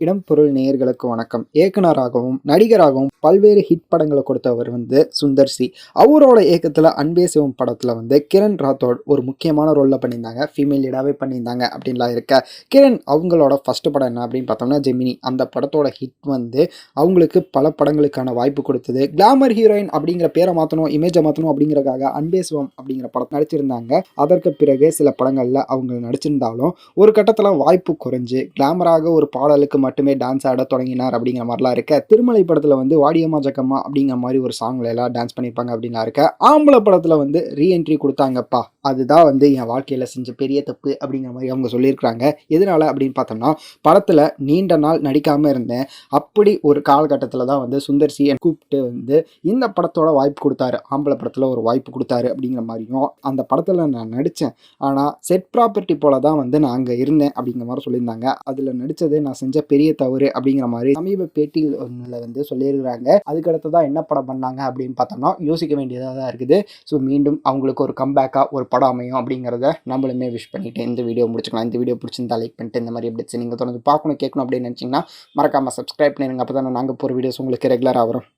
இடம் பொருள் நேயர்களுக்கு வணக்கம். இயக்குனராகவும் நடிகராகவும் பல்வேறு ஹிட் படங்களை கொடுத்தவர் வந்து சுந்தர் சி. அவரோட இயக்கத்தில் அன்பே சிவம் படத்தில் வந்து கிரண் ராத்தோட் ஒரு முக்கியமான ரோலில் பண்ணியிருந்தாங்க. ஃபீமேல் லீடாகவே பண்ணியிருந்தாங்க அப்படின்லாம் இருக்க. கிரண் அவங்களோட ஃபர்ஸ்ட் படம் என்ன அப்படின்னு பார்த்தோம்னா ஜெமினி. அந்த படத்தோட ஹிட் வந்து அவங்களுக்கு பல படங்களுக்கான வாய்ப்பு கொடுத்தது. கிளாமர் ஹீரோயின் அப்படிங்கிற பேரை மாற்றணும் இமேஜை மாற்றணும் அப்படிங்கிறதுக்காக அன்பே சிவம் அப்படிங்கிற படம் நடிச்சிருந்தாங்க. அதற்கு பிறகு சில படங்களில் அவங்க நடிச்சிருந்தாலும் ஒரு கட்டத்தில் வாய்ப்பு குறைஞ்சு கிளாமராக ஒரு பாடலுக்கு மட்டுமே டான்ஸ் ஆட தொடங்கினார் அப்படிங்கிற மாதிரிலாம் இருக்க. திருமலை படத்தில் வந்து வாடியம்மா ஜக்கம்மா அப்படிங்கிற மாதிரி ஒரு சாங்ல எல்லாம் டான்ஸ் பண்ணியிருப்பாங்க அப்படின்லாம் இருக்க. ஆம்பளை படத்தில் வந்து ரீஎன்ட்ரி கொடுத்தாங்கப்பா. அதுதான் வந்து என் வாழ்க்கையில் செஞ்ச பெரிய தப்பு அப்படிங்கிற மாதிரி அவங்க சொல்லியிருக்கிறாங்க. எதனால அப்படின்னு பார்த்தோம்னா படத்தில் நீண்ட நாள் நடிக்காமல் இருந்தேன். அப்படி ஒரு காலகட்டத்தில் தான் வந்து சுந்தர் சி கூப்பிட்டு வந்து இந்த படத்தோட வாய்ப்பு கொடுத்தாரு. ஆம்பளை படத்தில் ஒரு வாய்ப்பு கொடுத்தாரு அப்படிங்கிற மாதிரியும் அந்த படத்தில் நான் நடித்தேன் ஆனால் செட் ப்ராப்பர்ட்டி போல தான் வந்து நான் அங்கே இருந்தேன் அப்படிங்கிற மாதிரி சொல்லியிருந்தாங்க. அதில் நடித்தது நான் செஞ்ச பெரிய பெரிய தவறு அப்படிங்கிற மாதிரி சமீப பேட்டியில் ஒன்றில் வந்து சொல்லியிருக்கிறாங்க. அதுக்கடுத்து தான் என்ன படம் பண்ணாங்க அப்படின்னு பார்த்தோம்னா யோசிக்க வேண்டியதாக தான் இருக்குது. ஸோ மீண்டும் அவங்களுக்கு ஒரு கம்பேக்காக ஒரு படம் அமையும் அப்படிங்கிறத நம்மளுமே விஷ் பண்ணிவிட்டு இந்த வீடியோ முடிச்சுக்கலாம். இந்த வீடியோ பிடிச்சிருந்தா லைக் பண்ணிட்டு இந்த மாதிரி அப்டேட்ஸ் நீங்கள் தொடர்ந்து பார்க்கணும் கேட்கணும் அப்படின்னு நினச்சிங்கன்னா மறக்காமல் சப்ஸ்கிரைப் பண்ணிடுங்க அப்போ தான் நாங்கள் போகிற வீடியோஸ் உங்களுக்கு ரெகுலராக வரும்.